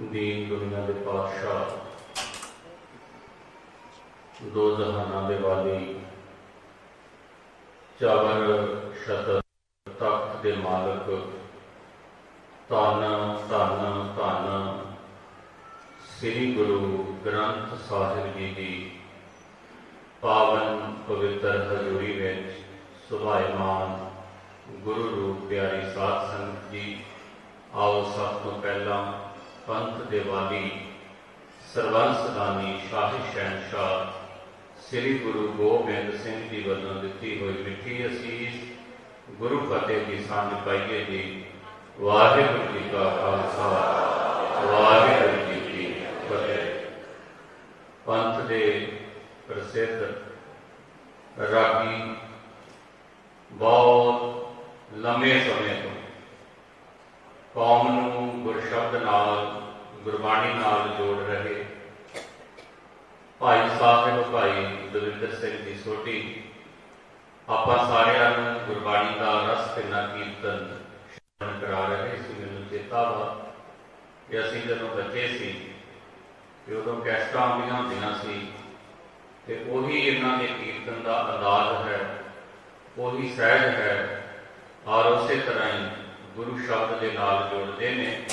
ਦੀਨ ਦੁਨੀਆ ਦੇ ਪਾਤਸ਼ਾਹ, ਦੋ ਜਹਾਨਾਂ ਦੇ ਵਾਲੀ ਚਾਵਰ ਸ਼ਤਰ ਤਖਤ ਦੇ ਮਾਲਕ, ਧੰਨ ਧੰਨ ਧੰਨ ਸ੍ਰੀ ਗੁਰੂ ਗ੍ਰੰਥ ਸਾਹਿਬ ਜੀ ਦੀ ਪਾਵਨ ਪਵਿੱਤਰ ਹਜ਼ੂਰੀ ਵਿੱਚ ਸੁਭਾਇਮਾਨ ਗੁਰੂ ਰੂਪ ਪਿਆਰੀ ਸਾਧ ਸੰਗਤ ਜੀ, ਆਓ ਸਭ ਤੋਂ ਪਹਿਲਾਂ ਪੰਥ ਦੇ ਵਾਲੀ ਸਰਵੰਸ ਦਾਨੀ ਸ਼ਾਹੀ ਸ਼ਹਿਨਸ਼ਾਹ, ਸ੍ਰੀ ਗੁਰੂ ਗੋਬਿੰਦ ਸਿੰਘ ਜੀ ਵੱਲੋਂ ਦਿੱਤੀ ਹੋਈ ਮਿੱਠੀ ਅਸੀਸ ਗੁਰੂ ਫਤਿਹ ਦੀ ਸਾਂਝ ਪਾਈਏ ਜੀ। ਵਾਹਿਗੁਰੂ ਜੀ ਕਾ ਖਾਲਸਾ, ਵਾਹਿਗੁਰੂ ਜੀ ਕੀ ਫਤਿਹ। ਪੰਥ ਦੇ ਪ੍ਰਸਿੱਧ ਰਾਗੀ ਬਹੁਤ ਲੰਮੇ ਸਮੇਂ ਤੋਂ ਕੌਮ ਨੂੰ ਗੁਰਸ਼ਬਦ ਨਾਲ ਗੁਰਬਾਣੀ ਨਾਲ ਜੋੜ ਰਹੇ। ਭਾਈ ਸਾਹਿਬ ਭਾਈ ਦਵਿੰਦਰ ਸਿੰਘ ਦੀ ਸੋਢੀ ਆਪਾਂ ਸਾਰਿਆਂ ਨੂੰ ਗੁਰਬਾਣੀ ਦਾ ਰਸ ਪਿੰਨਾ ਕੀਰਤਨ ਸ਼ਰਵਣ ਕਰਾ ਰਹੇ। ਸੀ ਮੈਨੂੰ ਚੇਤਾ ਵਾ ਕਿ ਅਸੀਂ ਜਦੋਂ ਬੱਚੇ ਸੀ ਤੇ ਉਦੋਂ ਕੈਸਟਾਂ ਆਉਂਦੀਆਂ ਹੁੰਦੀਆਂ ਸੀ ਤੇ ਉਹੀ ਇਹਨਾਂ ਦੇ ਕੀਰਤਨ ਦਾ ਅੰਦਾਜ਼ ਹੈ, ਉਹੀ ਸਹਿਜ ਹੈ। ਔਰ ਉਸੇ ਤਰ੍ਹਾਂ ਹੀ ਗੁਰੂ ਸ਼ਬਦ ਦੇ ਨਾਲ ਜੋੜਦੇ ਨੇ।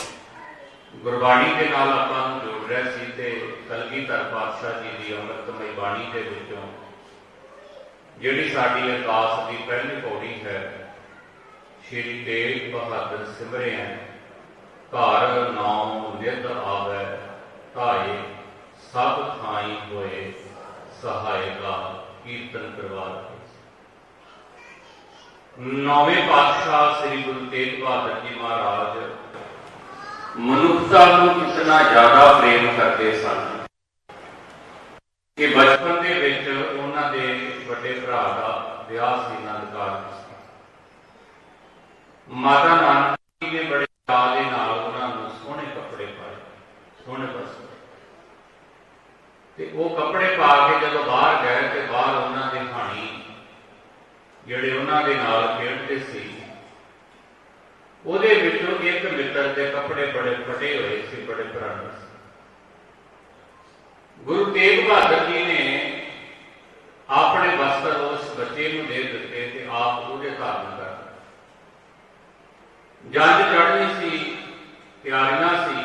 ਗੁਰਬਾਣੀ ਦੇ ਨਾਲ ਆਪਾਂ ਨੂੰ ਜੋੜ ਰਿਹਾ ਸੀ ਤੇ ਕਲਗੀਧਰ ਪਾਤਸ਼ਾਹ ਜੀ ਦੀ ਅੰਮ੍ਰਿਤਮਈ ਬਾਣੀ ਦੇ ਵਿੱਚੋਂ ਜਿਹੜੀ ਸਾਡੀ ਅਰਦਾਸ ਦੀ ਪਹਿਲੀ ਪੌੜੀ ਹੈ, ਸ਼੍ਰੀ ਤੇਗ ਬਹਾਦਰ ਸਿਮਰਿਆ ਘਰ ਨਾਮ ਨਿਤ ਆਵੈ, ਧਾਏ, ਸਭ ਥਾਈ ਹੋਏ, ਸਹਾਇਕਾ ਕੀਰਤਨ ਕਰਵਾ ਨੌਵੇਂ ਪਾਤਸ਼ਾਹ ਸ੍ਰੀ ਗੁਰੂ ਤੇਗ ਬਹਾਦਰ ਜੀ ਮਹਾਰਾਜ ਮਨੁੱਖਤਾ ਨੂੰ ਕਿਤਨਾ ਜ਼ਿਆਦਾ ਪ੍ਰੇਮ ਕਰਦੇ ਸਨ ਕਿ ਬਚਪਨ ਦੇ ਵਿੱਚ ਉਹਨਾਂ ਦੇ ਵੱਡੇ ਭਰਾ ਦਾ ਵਿਆਹ ਸੀ ਆਨੰਦਕਾਰ ਮਾਤਾ ਨਾਨਕੀ ਨੇ ਬੜੇ ਚਾਅ ਦੇ ਨਾਲ ਉਹਨਾਂ ਨੂੰ ਸੋਹਣੇ ਕੱਪੜੇ ਪਾਏ, ਸੋਹਣੇ ਵਸਤਰ ਤੇ ਉਹ ਕੱਪੜੇ ਪਾ ਕੇ ਜਦੋਂ ਬਾਹਰ ਗਏ ਤੇ ਬਾਹਰ ਉਹਨਾਂ ਦੇ ਹਾਣੀ ਜਿਹੜੇ ਉਹਨਾਂ ਦੇ ਨਾਲ ਖੇਡਦੇ ਸੀ ਉਹਦੇ ਵਿੱਚੋਂ ਇੱਕ ਮਿੱਤਰ ਦੇ ਕੱਪੜੇ ਬੜੇ ਫਟੇ ਹੋਏ ਸੀ, ਬੜੇ ਪੁਰਾਣੇ ਸੀ। ਗੁਰੂ ਤੇਗ ਬਹਾਦਰ ਜੀ ਨੇ ਆਪਣੇ ਵਸਤਰ ਉਸ ਬੱਚੇ ਨੂੰ ਦੇ ਦਿੱਤੇ ਤੇ ਆਪ ਉਹਦੇ ਧਾਰਨ ਕਰ ਜੰਜ ਚੜ੍ਹਨੀ ਸੀ ਤਿਆਰੀਆਂ ਸੀ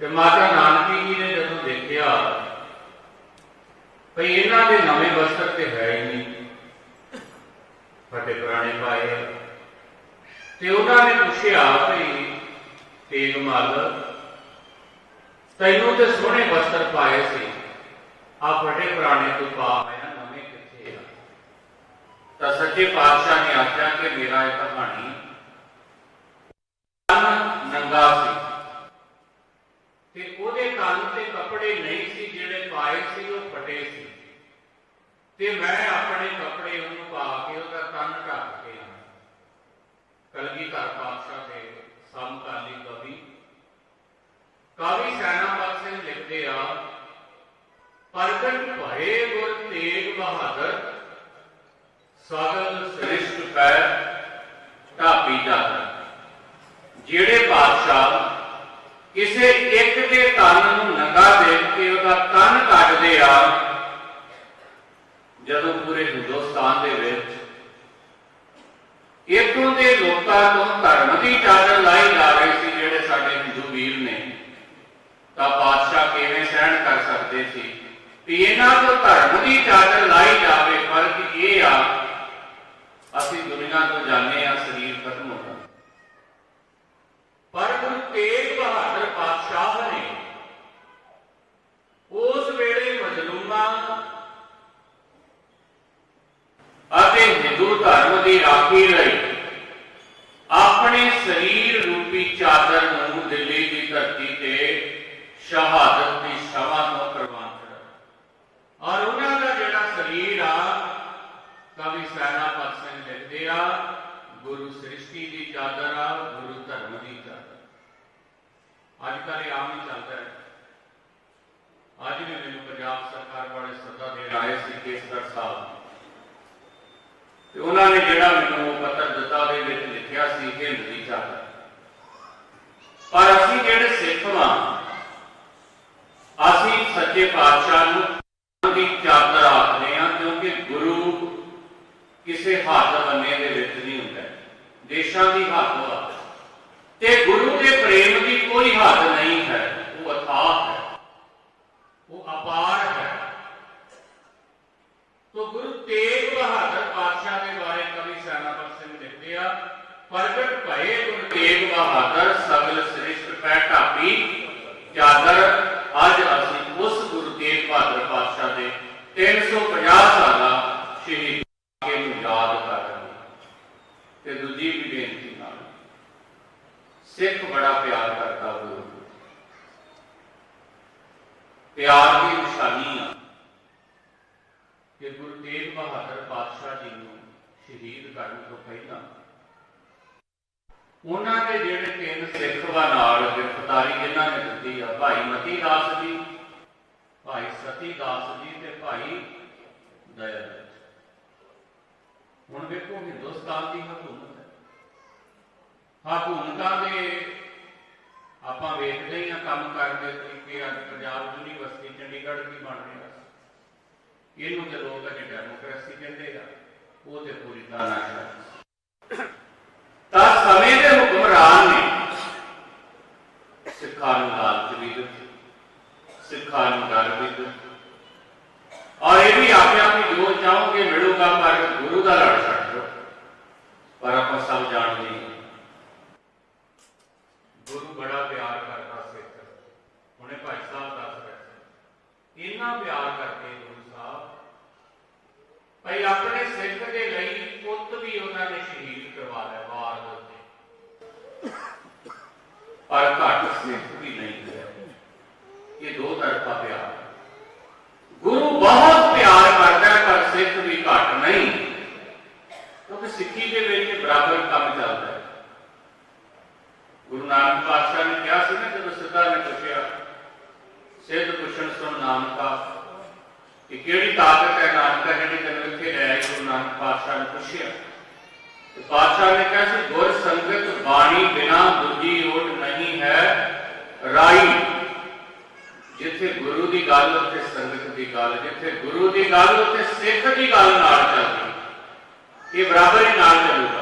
ਤੇ ਮਾਤਾ ਨਾਨਕੀ ਜੀ ਨੇ ਜਦੋਂ ਦੇਖਿਆ ਭਈ ਇਹਨਾਂ ਦੇ ਨਵੇਂ ਵਸਤਰ ਤੇ ਹੈ ਹੀ ਨਹੀਂ ਫਟੇ ਪੁਰਾਣੇ ਪਾਏ ਆ। ਤੇ ਉਹਨਾਂ ਨੇ ਪੁੱਛਿਆ ਭਈ ਤੇਗ ਮੱਲ ਤੈਨੂੰ ਤੇ ਸੋਹਣੇ ਵਸਤਰ ਪਾਏ ਸੀ ਆ ਫਟੇ ਪੁਰਾਣੇ ਤੂੰ ਪਾ ਆਇਆ ਨਵੇਂ ਕਿੱਥੇ ਆ ਤਾਂ ਸੱਚੇ ਪਾਤਸ਼ਾਹ ਨੇ ਆਖਿਆ ਕਿ ਮੇਰਾ ਇਹ ਕਹਾਣੀ ਕੰਨ ਨੰਗਾ ਸੀ ਤੇ ਉਹਦੇ ਕੰਨ ਤੇ ਕੱਪੜੇ ਨਹੀਂ ਸੀ ਜਿਹੜੇ ਪਾਏ ਸੀ ਉਹ ਫਟੇ ਸੀ ਤੇ ਮੈਂ ਆਪਣੇ ਕੱਪੜੇ ਉਹਨੂੰ ਪਾ ਕੇ ਉਹਦਾ ਕੰਨ ਢੱਕ ਕੇ ਆਇਆ ਕਲਗੀਧਰ ਪਾਤਸ਼ਾਹ ਦੇ ਸਮਕਾਲੀ ਕਵੀ। ਕਵੀ ਸੈਨਾਪਤ ਸਿੰਘ ਲਿਖਦੇ ਆ, ਪ੍ਰਗਟ ਭਏ ਗੁਰ ਤੇਗ ਬਹਾਦਰ, ਸਗਲ ਸ੍ਰਿਸ਼ਟ ਪੈ ਢਾਪੀ ਜਾਤ ਜਿਹੜੇ ਪਾਤਸ਼ਾਹ ਕਿਸੇ ਇੱਕ ਦੇ ਤਨ ਨੂੰ ਨੰਗਾ ਦੇਖ ਕੇ ਉਹਦਾ ਤਨ ਕੱਟਦੇ ਆ, ਜਦੋਂ ਪੂਰੇ ਹਿੰਦੁਸਤਾਨ ਦੇ ਵਿੱਚ ਇਥੋਂ ਦੇ ਲੋਕਾਂ ਤੋਂ ਧਰਮ ਦੀ ਚਾਦਰ ਲਾਈ ਜਾ ਰਹੀ ਸੀ ਜਿਹੜੇ ਸਾਡੇ ਹਿੰਦੂ ਵੀਰ ਨੇ। ਤਾਂ ਬਾਦਸ਼ਾਹ ਕਿਵੇਂ ਸਹਿਣ ਕਰ ਸਕਦੇ ਸੀ? ਵੀ ਇਹਨਾਂ ਤੋਂ ਧਰਮ ਦੀ ਚਾਦਰ ਲਾਈ ਜਾਵੇ, ਫ਼ਰਕ ਇਹ ਆ, ਅਸੀਂ ਦੁਨੀਆ ਤੋਂ ਜਾਣੇ ਆ ਸਰੀਰ ਖਤਮ ਹੋ ਗਿਆ ਪਰ ਗੁਰੂ ਤੇਗ ਜਿਹੜੇ ਤਿੰਨ ਸਿੱਖ ਵਾ ਨਾਲ ਗ੍ਰਿਫਤਾਰੀ ਜਿਨ੍ਹਾਂ ਨੇ ਦਿੱਤੀ ਆ, ਭਾਈ ਮਤੀ ਦਾਸ ਜੀ, ਭਾਈ ਸਤੀ ਦਾਸ ਜੀ ਤੇ ਭਾਈ ਦਇਆ ਹੁਣ ਵੇਖੋ ਹਿੰਦੁਸਤਾਨ ਦੀ ਹਕੂਮਤ ਹੈ। ਹਕੂਮਤਾਂ ਦੇ ਆਪਾਂ ਵੇਖਦੇ ਹਾਂ ਆ ਕੰਮ ਕਰਦੇ ਤਰੀਕੇ ਅੱਜ ਪੰਜਾਬ ਯੂਨੀਵਰਸਿਟੀ ਚੰਡੀਗੜ੍ਹ ਦੀ ਬਣ ਰਿਹਾ ਇਹਨੂੰ ਤੇ ਲੋਕ ਅਜੇ ਡੈਮੋਕ੍ਰੇਸੀ ਕਹਿੰਦੇ ਆ, ਉਹ ਤੇ ਪੂਰੀ ਤਾਨਾਸ਼ਾਹੀ ਤਾਂ ਦੇ ਨੇ ਸਿੱਖਾਂ ਨੂੰ ਲਾਲਚ ਵੀ ਦਿੱਤੀ, ਸਿੱਖਾਂ ਨੂੰ ਡਰ ਵੀ ਦਿੱਤਾ। ਔਰ ਇਹ ਵੀ ਆਖਿਆ ਕਿ ਜੋ ਚਾਹੋਗੇ ਮਿਲੂਗਾ, ਪਰ ਗੁਰੂ ਦਾ ਲੜ ਛੱਡ ਦਿਓ। ਪਰ ਆਪਾਂ ਸਭ ਜਾਣਦੇ ਹਾਂ, ਗੁਰੂ ਬੜਾ ਪਿਆਰ ਕਰਦਾ ਸਿੱਖ ਹੁਣੇ ਭਾਈ ਸਾਹਿਬ ਦੱਸ ਰਹੇ ਸੀ ਇੰਨਾ ਪਿਆਰ ਕਰਦੇ ਗੁਰੂ ਸਾਹਿਬ, ਭਾਈ ਆਪਣੇ ਸਿੱਖ ਦੇ ਲਈ ਪੁੱਤ ਵੀ ਉਹਨਾਂ ਨੇ ਸ਼ਹੀਦ ਕਰਵਾ ਲਿਆ, ਵਾਰ ਪਰ ਘੱਟ ਸਿੱਖ ਵੀ ਨਹੀਂ ਹੋਇਆ। ਇਹ ਦੋ ਤਰਫਾ ਪਿਆਰ ਗੁਰੂ ਬਹੁਤ ਪਿਆਰ ਕਰਦਾ ਹੈ, ਪਰ ਸਿੱਖ ਵੀ ਘੱਟ ਨਹੀਂ। ਕਿਉਂਕਿ ਸਿੱਖੀ ਦੇ ਵਿੱਚ ਬਰਾਬਰ ਕੰਮ ਚੱਲਦਾ ਹੈ। ਗੁਰੂ ਨਾਨਕ ਪਾਤਸ਼ਾਹ ਨੇ ਕਿਹਾ ਸੀ ਨਾ ਜਦੋਂ ਸਿੱਧਾ ਨੇ ਪੁੱਛਿਆ ਸਿੱਧ ਪੁੱਛਣ ਸੁਣ ਨਾਨਕਾ ਕਿ ਕਿਹੜੀ ਤਾਕਤ ਹੈ ਨਾਨਕਾ ਜਿਹੜੀ ਤੈਨੂੰ ਇੱਥੇ ਲੈ ਆਈ? ਗੁਰੂ ਨਾਨਕ ਪਾਤਸ਼ਾਹ ਨੇ ਪੁੱਛਿਆ। ਪਾਤਸ਼ਾਹ ਨੇ ਕਿਹਾ ਸੀ, ਗੁਰ ਸੰਗਤ ਬਾਣੀ ਬਿਨਾ ਦੂਜੀ ਓਟ ਨਹੀਂ ਹੈ, ਰਾਈ। ਜਿੱਥੇ ਗੁਰੂ ਦੀ ਗੱਲ, ਉੱਥੇ ਸੰਗਤ ਦੀ ਗੱਲ, ਜਿੱਥੇ ਗੁਰੂ ਦੀ ਗੱਲ, ਉੱਥੇ ਸਿੱਖ ਦੀ ਗੱਲ ਨਾਲ ਚੱਲਦੀ। ਇਹ ਬਰਾਬਰ ਹੀ ਨਾਲ ਚੱਲੂਗਾ।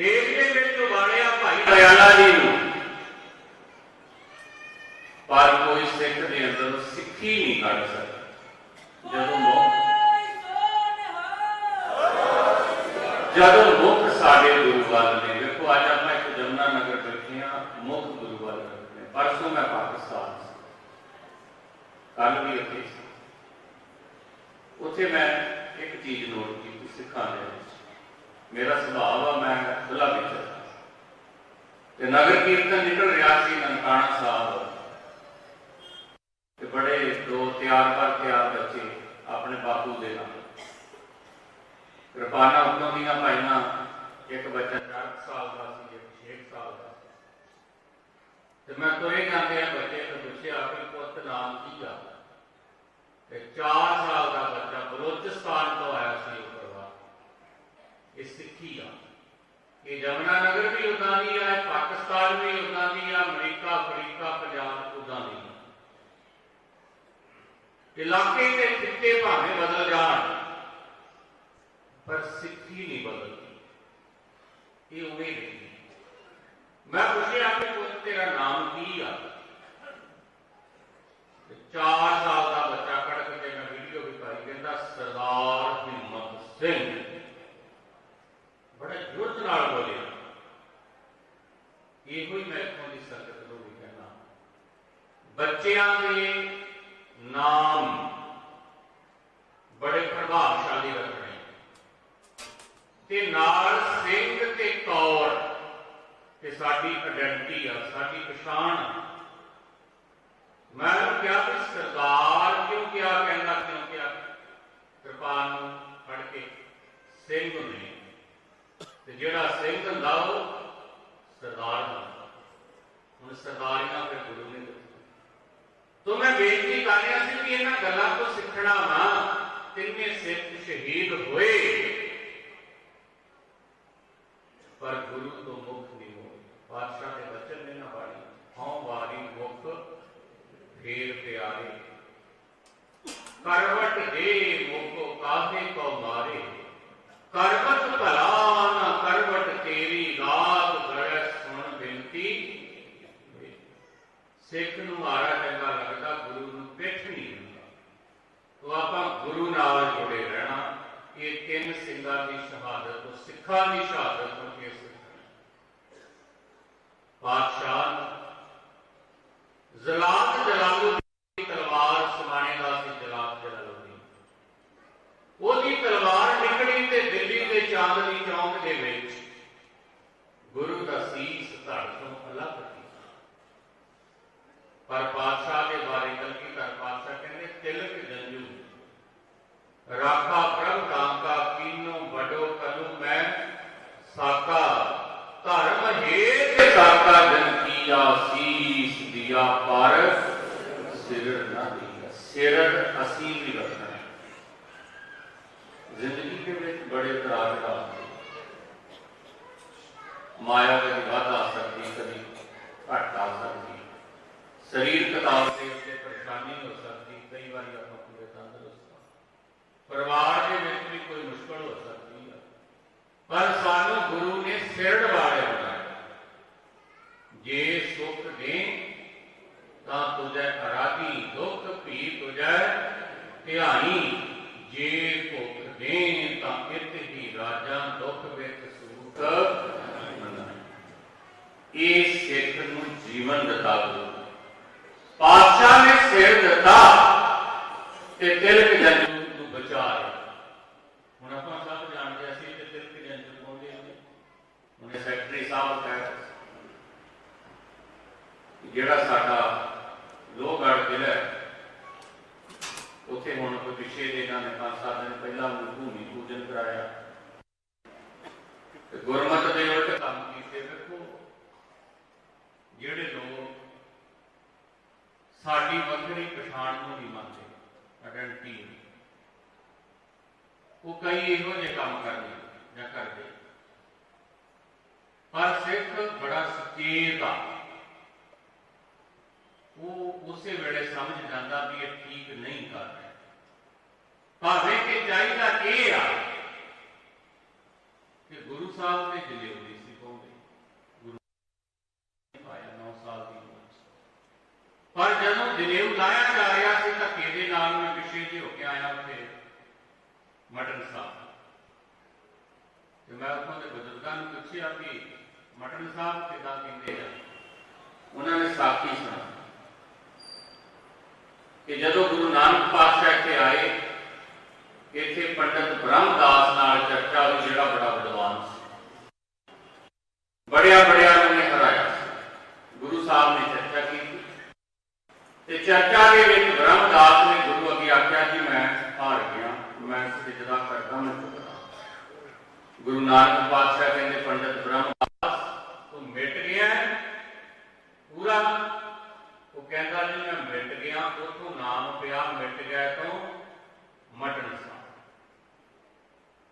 ਸਕਦੀ کام کیا کہ چار سال کا بچہ بلوچستان تو آیا سی کروا یہ سکھی آ یہ جمنا نگر بھی ادا نہیں ہے پاکستان بھی ادا نہیں ہے امریکہ افریقہ پنجاب ادا نہیں ہے علاقے کے خطے بھاوے بدل جان پر سکھی نہیں بدلتی یہ امید نہیں میں پوچھا کہ تیرا نام کی آتا 4 ਸਾਲ ਦਾ ਬੱਚਾ ਕੱਢ ਕੇ ਮੈਂ ਵੀਡੀਓ ਵੀ ਪਾਈ ਕਹਿੰਦਾ, ਸਰਦਾਰ ਹਿੰਮਤ ਸਿੰਘ। ਬੜਾ ਜੁਰਤ ਨਾਲ ਬੋਲਿਆ। ਇਹੋ ਹੀ ਮੈਂ ਤੁਹਾਨੂੰ ਦੀ ਸੰਗਤ ਨੂੰ ਵੀ ਕਹਿਣਾ ਬੱਚਿਆਂ ਦੇ ਨਾਮ ਬੜੇ ਪ੍ਰਭਾਵਸ਼ਾਲੀ ਰੱਖਣੇ। ਤੇ ਨਾਲ ਸਿੰਘ ਤੇ ਤੌਰ ਤੇ ਸਾਡੀ ਆਇਡੈਂਟੀ ਆ, ਸਾਡੀ ਪਛਾਣ ਆ। ਮੈਂ ਉਹਨੂੰ ਕਿਹਾ ਕਿ ਸਰਦਾਰ ਕਿਉਂ ਕਿਹਾ ਕਹਿੰਦਾ ਕਿਉਂ ਕਿਹਾ ਕਿਰਪਾਨ ਨੂੰ ਫੜ ਕੇ ਸਿੰਘ ਨੇ ਤੇ ਜਿਹੜਾ ਸਿੰਘ ਹੁੰਦਾ ਉਹ ਸਰਦਾਰ ਹੁੰਦਾ ਹੁਣ ਸਰਦਾਰੀਆਂ ਫਿਰ ਗੁਰੂ ਨੇ ਦਿੱਤੀਆਂ ਤੋ ਮੈਂ ਬੇਨਤੀ ਕਰ ਰਿਹਾ ਸੀ ਕਿ ਇਹਨਾਂ ਗੱਲਾਂ ਤੋਂ ਸਿੱਖਣਾ ਵਾ ਤਿੰਨੇ ਸਿੱਖ ਸ਼ਹੀਦ ਹੋਏ ਪਰ ਗੁਰੂ ਤੋਂ ਮੁਖ ਨਹੀਂ ਹੋਏ ਪਾਤਸ਼ਾਹ ਦੇ ਬਚਨ ਨੇ ਨਾ ਬਾਣੀ ਹਉ ਵਾਰੀ ਮੁਖ ਫੇਰ ਪਿਆਰੇ। ਕਰਵਟ ਦੇ ਮੁਖੋ ਕਾਹੇ ਕੋ ਮਾਰੇ। ਕਰਵਟ ਭਲਾ ਨਾ ਕਰਵਟ ਤੇਰੀ ਰਾਤ ਗੜੈ ਸੁਣ ਬੇਨਤੀ। ਸਿੱਖ ਨੂੰ ਮਾਰਾ ਚੰਗਾ ਲੱਗਦਾ, ਗੁਰੂ ਨੂੰ ਪਿੱਠ ਨਹੀਂ ਦਿੰਦਾ ਤੋ ਆਪਾਂ ਗੁਰੂ ਨਾਲ ਜੁੜੇ ਰਹਿਣਾ। ਇਹ ਤਿੰਨ ਸਿੰਘਾਂ ਦੀ ਸ਼ਹਾਦਤ, ਸਿੱਖਾਂ ਦੀ ਸ਼ਹਾਦਤ ਤੋਂ ਕੇ ਸਿੱਖਣਾ? ਪਾਤਸ਼ਾਹ ਜ਼ਲਾਤ ਜਲਾਲੁ ਦੀ ਤਲਵਾਰ ਸਮਾਣੇ ਦਾ ਸੀ ਜਲਾਤ ਜਲਾਲੁਦੀਨ ਉਹਦੀ ਤਲਵਾਰ ਨਿਕਲੀ ਤੇ ਦਿੱਲੀ ਦੇ ਚਾਂਦਨੀ ਚੌਂਕ ਦੇ ਵਿੱਚ। ਗੁਰੂ ਦਾ ਸੀਸ ਧੜ ਤੋਂ ਅਲੱਗ ਕੀਤਾ ਪਰ ਪਾਤਸ਼ਾਹ ਦੇ ਬਾਰੇ ਕਲਗੀ ਕਰ ਪਾਤਸ਼ਾਹ ਕਹਿੰਦੇ, ਤਿਲਕ ਜੰਜੂ। ਰਾਖਾ ਪ੍ਰਭ ਕਾਂਕਾ ਕੀਨੋ ਵਡੋ ਕਨੂ ਮੈਂ। ਸਾਕਾ ਧਰਮ ਹੇਤ ਸਾਕਾ ਜਨ ਕੀਆ ਸੀਸ ਦਿਆ ਪਰ ਸਿਰ ਨਾ ਦਿਆ ਸਿਰ ਅਸੀਂ ਵੀ ਰੱਖਣਾ ਹੈ ਜ਼ਿੰਦਗੀ ਦੇ ਵਿੱਚ ਬੜੇ ਉਤਰਾਅ ਚੜਾਅ ਆਉਂਦੇ ਮਾਇਆ ਕਦੀ ਵੱਧ ਆ ਸਕਦੀ ਕਦੀ ਘੱਟ ਆ ਸਕਦੀ ਸਰੀਰਕ ਤੌਰ ਤੇ ਉੱਤੇ ਪਰੇਸ਼ਾਨੀ ਹੋ ਸਕਦੀ ਕਈ ਵਾਰੀ ਆਪਾਂ ਪੂਰੇ ਤੰਦਰੁਸਤ ਹਾਂ ਪਰਿਵਾਰ ਦੇ ਵਿੱਚ ਵੀ ਕੋਈ ਮੁਸ਼ਕਲ ਹੋ ਸਕਦੀ ਹੈ ਪਰ ਸਾਨੂੰ ਗੁਰੂ ਨੇ ਸਿਰੜ ਵਾਲੇ ਬਣਾਇਆ ਜੇ ਸੁਖ ਦੇ ਤਾਂ ਤੁਝੈ ਅਰਾਧੀ ਦੁੱਖ ਭੀ ਤੁਝੈ ਧਿਆਈ ਜੇ ਭੁੱਖ ਦੇ ਤਾਂ ਇਤ ਹੀ ਰਾਜਾਂ ਦੁੱਖ ਵਿੱਚ ਸੂਖ ਇਹ ਸਿੱਖ ਨੂੰ ਜੀਵਨ ਦਿੱਤਾ ਗੁਰੂ ਪਾਤਸ਼ਾਹ ਨੇ ਸਿਰ ਦਿੱਤਾ ਤੇ ਤਿਲਕ ਜੰਜੂ ਨੂੰ ਬਚਾਇਆ ਹੁਣ ਆਪਾਂ ਸਭ ਜਾਣਦੇ ਅਸੀਂ ਤੇ ਤਿਲਕ ਜੰਜੂ ਕੋਲੇ ਨੇ ਉਹਨੇ ਸੈਕਟਰੀ ਸਾਹਿਬ ਕਹਿ ਜਿਹੜਾ ਸਾਡਾ ਲੋਹਗੜ੍ਹ ਜ਼ਿਲ੍ਹਾ ਹੈ, ਉੱਥੇ ਹੁਣ ਕੋਈ ਪਿਛੇ ਦੇ ਨਾਲ ਪੰਜ ਸੱਤ ਦਿਨ ਪਹਿਲਾਂ ਉਹਨੂੰ ਭੂਮੀ ਪੂਜਨ ਕਰਾਇਆ ਤੇ ਗੁਰਮਤਿ ਦੇ ਉਲਟ ਕੰਮ ਕੀਤੇ ਵੇਖੋ ਜਿਹੜੇ ਲੋਕ ਸਾਡੀ ਵੱਖਰੀ ਪਛਾਣ ਨੂੰ ਨਹੀਂ ਮੰਨਦੇ ਆਇਡੈਂਟੀ ਉਹ ਕਈ ਇਹੋ ਜਿਹੇ ਕੰਮ ਕਰਦੇ ਜਾਂ ਕਰਦੇ ਪਰ ਸਿੱਖ ਬੜਾ ਸੁਚੇਤ ਆ ਉਹ ਉਸੇ ਵੇਲੇ ਸਮਝ ਜਾਂਦਾ ਵੀ ਇਹ ਠੀਕ ਨਹੀਂ ਕਰ ਰਿਹਾ ਭਾਵੇਂ ਕਿ ਚਾਹੀਦਾ ਇਹ ਆ ਕਿ ਗੁਰੂ ਸਾਹਿਬ ਨੇ ਡਿਲੀਵਰੀ ਸੀ ਪਾਉਂਦੇ ਗੁਰੂ ਨੇ ਪਾਇਆ 9 ਸਾਲ ਦੀ ਉਮਰ 'ਚ ਪਰ ਜਦੋਂ ਜਨੇਊ ਲਾਇਆ ਜਾ ਰਿਹਾ ਸੀ ਤਾਂ ਕਿਹਦੇ ਨਾਲ ਮੈਂ ਪਿੱਛੇ ਜਿਹੇ ਹੋ ਕੇ ਆਇਆ ਉੱਥੇ ਮਟਨ ਸਾਹਿਬ ਤੇ ਮੈਂ ਉੱਥੋਂ ਦੇ ਬਜ਼ੁਰਗਾਂ ਨੂੰ ਪੁੱਛਿਆ ਕਿ ਮਟਨ ਸਾਹਿਬ ਕਿੱਦਾਂ ਕਹਿੰਦੇ ਆ? ਉਹਨਾਂ ਨੇ ਸਾਖੀ ਸੁਣਾਈ। ਕਿ ਜਦੋਂ ਗੁਰੂ ਨਾਨਕ ਪਾਤਸ਼ਾਹ ਇੱਥੇ ਆਏ, ਇੱਥੇ ਪੰਡਤ ਬ੍ਰਹਮਦਾਸ ਨਾਲ ਚਰਚਾ ਹੋਈ, ਜਿਹੜਾ ਬੜਾ ਵਿਦਵਾਨ ਸੀ। ਬੜਿਆ ਬੜਿਆ ਨੇ ਹਰਾਇਆ। ਸੀ। ਗੁਰੂ ਸਾਹਿਬ ਨੇ ਚਰਚਾ ਕੀਤੀ। ਤੇ ਚਰਚਾ ਦੇ ਵਿੱਚ ਬ੍ਰਹਮਦਾਸ ਨੇ ਗੁਰੂ ਅੱਗੇ ਆਖਿਆ ਜੀ ਮੈਂ ਹਾਰ ਗਿਆ میں سجدہ کرتا ہوں گرو نانک بادشاہ کہنے پندت برہم داس تو مٹ گیا ہے پورا۔ وہ کہتا نہیں میں مٹ گیا اتوں نام پیا مٹ گیا تو مٹن سا۔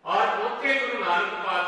اور اوکے گروہ نانک بادشاہ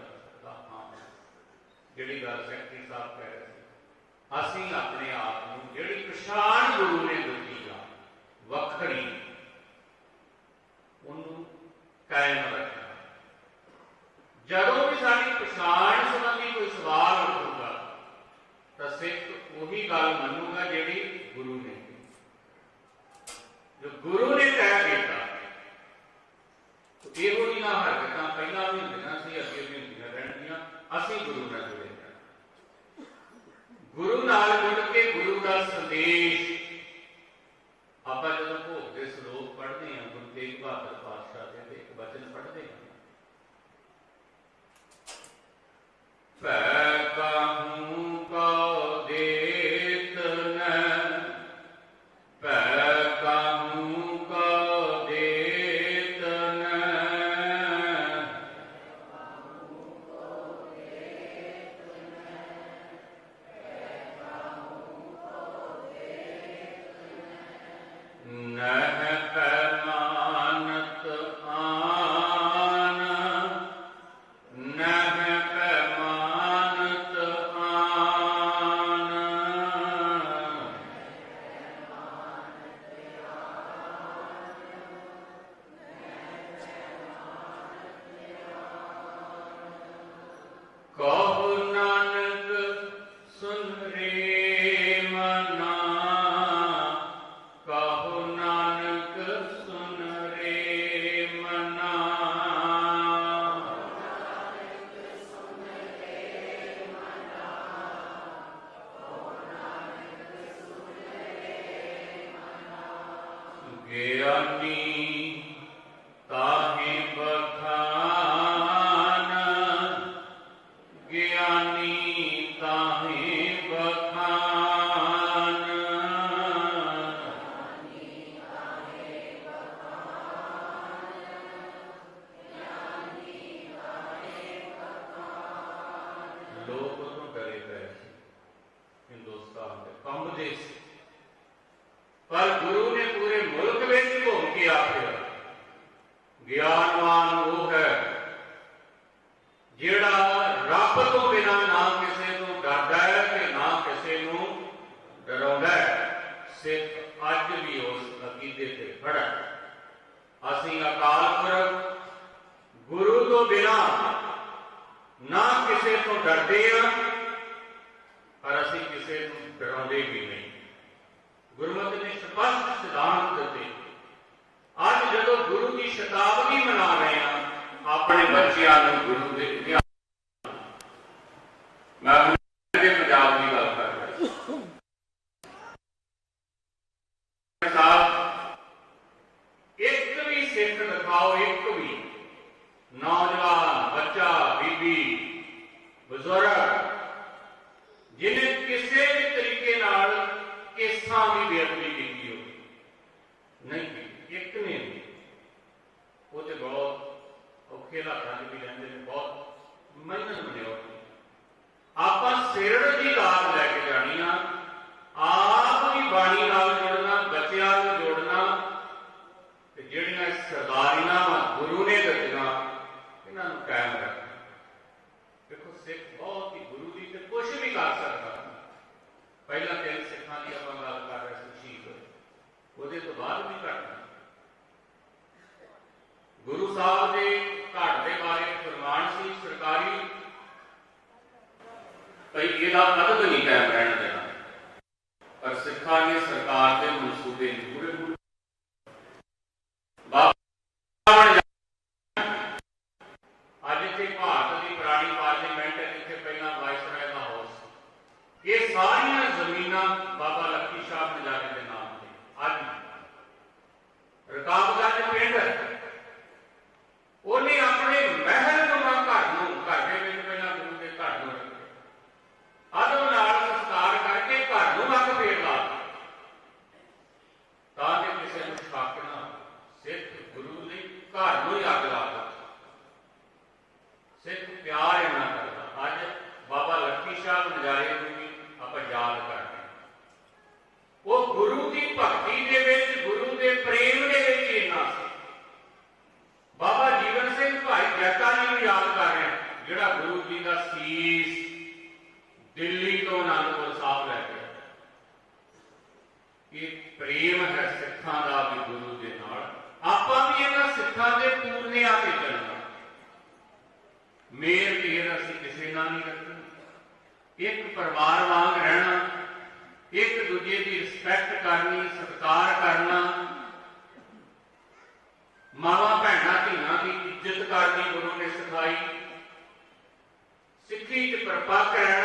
ਜਿਹੜੀ ਗੱਲ ਸੈਕਟਰੀ ਸਾਹਿਬ ਕਹਿ ਰਹੇ ਸੀ। ਅਸੀਂ ਆਪਣੇ ਆਪ ਨੂੰ ਜਿਹੜੀ ਪਛਾਣ ਗੁਰੂ ਨੇ ਦਿੱਤੀ ਆ, ਵੱਖਰੀ, ਉਹਨੂੰ ਕਾਇਮ ਰੱਖਣਾ। ਜਦੋਂ ਵੀ ਸਾਡੀ ਪਛਾਣ ਸੰਬੰਧੀ ਕੋਈ ਸਵਾਲ ਉੱਠੂਗਾ, ਤਾਂ ਸਿੱਖ ਉਹੀ ਗੱਲ ਮੰਨੂਗਾ ਜਿਹੜੀ ਗੁਰੂ ਨੇ ਜੋ ਗੁਰੂ ਆਪਣੇ ਬੱਚਿਆਂ ਨੂੰ ਗੁਰੂ ਦੇ ਵੀ ਕਰ ਸਕਦਾ। ਪਹਿਲਾਂ ਤਿੰਨ ਸਿੱਖਾਂ ਦੀ ਆਪਾਂ ਗੱਲ ਕਰ ਰਹੇ ਸੀ ਉਹਦੇ ਤੋਂ ਬਾਅਦ ਵੀ ਕਰਨਾ ਗੁਰੂ ਸਾਹਿਬ ਦੇ ਘਾਟ ਦੇ ਬਾਰੇ ਫਰਮਾਨ ਸੀ, ਸਰਕਾਰੀ, ਭਈ ਇਹਦਾ ਕਦ ਥਾਪਣਾ ਸਿੱਖ ਗੁਰੂ ਲਈ ਘਰ ਨੂੰ ਹੀ ਅੱਗ இப்ப பாக்குற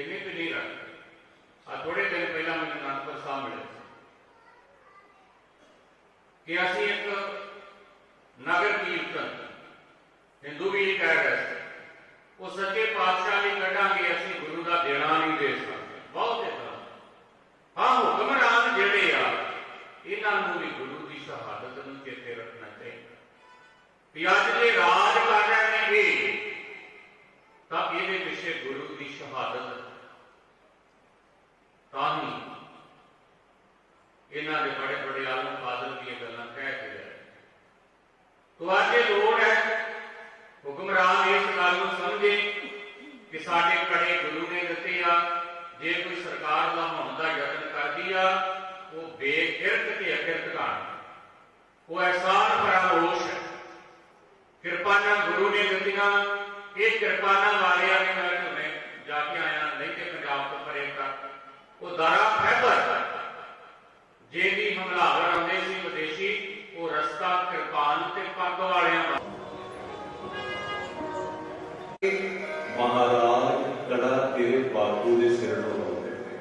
ਜਿੰਨੀ ਵੀ ਨਹੀਂ ਰੱਖ ਆ ਥੋੜੇ ਦਿਨ ਪਹਿਲਾਂ ਮੈਨੂੰ ਅਨੰਦਪੁਰ ਸਾਹਿਬ ਮਿਲੇ ਕਿ ਅਸੀਂ ਇੱਕ ਨਗਰ ਕੀਰਤਨ ਹਿੰਦੂ ਵੀ ਕਹਿ ਰਿਹਾ ਸੀ ਉਹ ਸੱਚੇ ਪਾਤਸ਼ਾਹ ਲਈ ਕੱਢਾਂਗੇ ਅਸੀਂ ਗੁਰੂ ਦਾ ਦੇਣਾ ਨਹੀਂ ਦੇ ਸਕਦੇ ਬਹੁਤ ਇਤਨਾ ਹਾਂ ਹੁਕਮਰਾਨ ਜਿਹੜੇ ਆ ਇਹਨਾਂ ਨੂੰ ਵੀ ਗੁਰੂ ਦੀ ਸ਼ਹਾਦਤ ਨੂੰ ਚੇਤੇ ਰੱਖਣਾ ਚਾਹੀਦਾ ਵੀ ਅੱਜ ਦੇ ਰਾਜ ਕਰ ਰਹੇ ਨੇ ਵੀ ਤਾਂ ਇਹਦੇ ਪਿੱਛੇ ਗੁਰੂ ਦੀ ਸ਼ਹਾਦਤ ਤਾਂ ਵੀ ਇਹਨਾਂ ਦੇ ਬੜੇ ਬੜੇ ਆਲਮ ਫਾਜ਼ਲ ਦੀਆਂ ਗੱਲਾਂ ਕਹਿ ਕੇ ਗਏ। ਤੁਹਾਡੇ ਲੋੜ ਹੈ ਹੁਕਮਰਾਨ ਇਸ ਗੱਲ ਨੂੰ ਸਮਝੇ ਕਿ ਸਾਡੇ ਕੜੇ ਗੁਰੂ ਨੇ ਦਿੱਤੇ ਆ, ਜੇ ਕੋਈ ਸਰਕਾਰ ਦਾ ਹੋਣ ਦਾ ਯਤਨ ਕਰਦੀ ਆ, ਉਹ ਬੇਕਿਰਤ ਤੇ ਅਕਿਰਤ ਘਾਣ ਉਹ ਅਹਿਸਾਨ ਫਰਾਮੋਸ਼ ਹੈ। ਕਿਰਪਾਨਾਂ ਗੁਰੂ ਨੇ ਦਿੱਤੀਆਂ, ਇਹ ਕਿਰਪਾਨਾਂ ਵਾਲਿਆਂ ਨੇ ਮਿਲ دارا خیبر جیبی حملہ ور انگریزی ودیشی او رستہ کرپان تے پگ والےاں دا۔ ਮਹਾਰਾਜ ਕੜਾ ਤੇਰੇ ਬਾਪੂ ਦੇ ਸਿਰ ਨੂੰ ਲਾਉਂਦੇ ਨੇ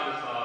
Sabbath.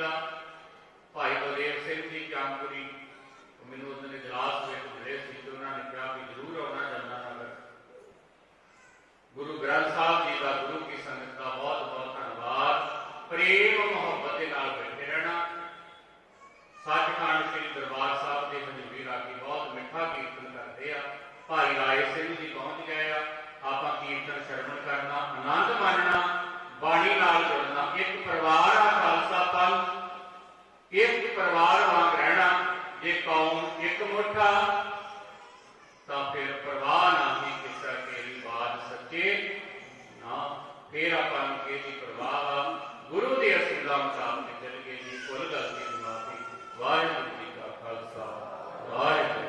ਦਾ ਭਾਈ ਬਲੇਰ ਸਿੰਘ ਜੀ ਕਾਮਪੁਰੀ ਮੈਨੂੰ ਉਹਨਾਂ ਨੇ ਇਜਲਾਸ ਵਿੱਚ ਮਿਲੇ ਸੀ ਤੇ ਉਹਨਾਂ ਨੇ ਕਿਹਾ ਕਿ ਜ਼ਰੂਰ ਆਉਣਾ ਜਾਂਦਾ ਨਗਰ। ਗੁਰੂ ਗ੍ਰੰਥ ਸਾਹਿਬ ਪਰਿਵਾਰ ਵਾਂਗ ਰਹਿਣਾ, ਜੇ ਕੌਮ ਇੱਕ ਮੁੱਠਾ, ਤਾਂ ਫਿਰ ਪਰਵਾਹ ਨਹੀਂ ਕਿਸੇ ਤੇਰੀ ਬਾਤ ਸੱਚੇ। ਨਾ, ਫਿਰ ਆਪਾਂ ਨੂੰ ਕਿਹਦੀ ਪਰਵਾਹ ਗੁਰੂ ਦੇ ਅਸੂਲਾਂ ਮੁਤਾਬਕ ਚੱਲ ਗਏ ਜੀ, ਕੁੱਲ ਦੀ ਮਾਫੀ ਵਾਹਿਗੁਰੂ।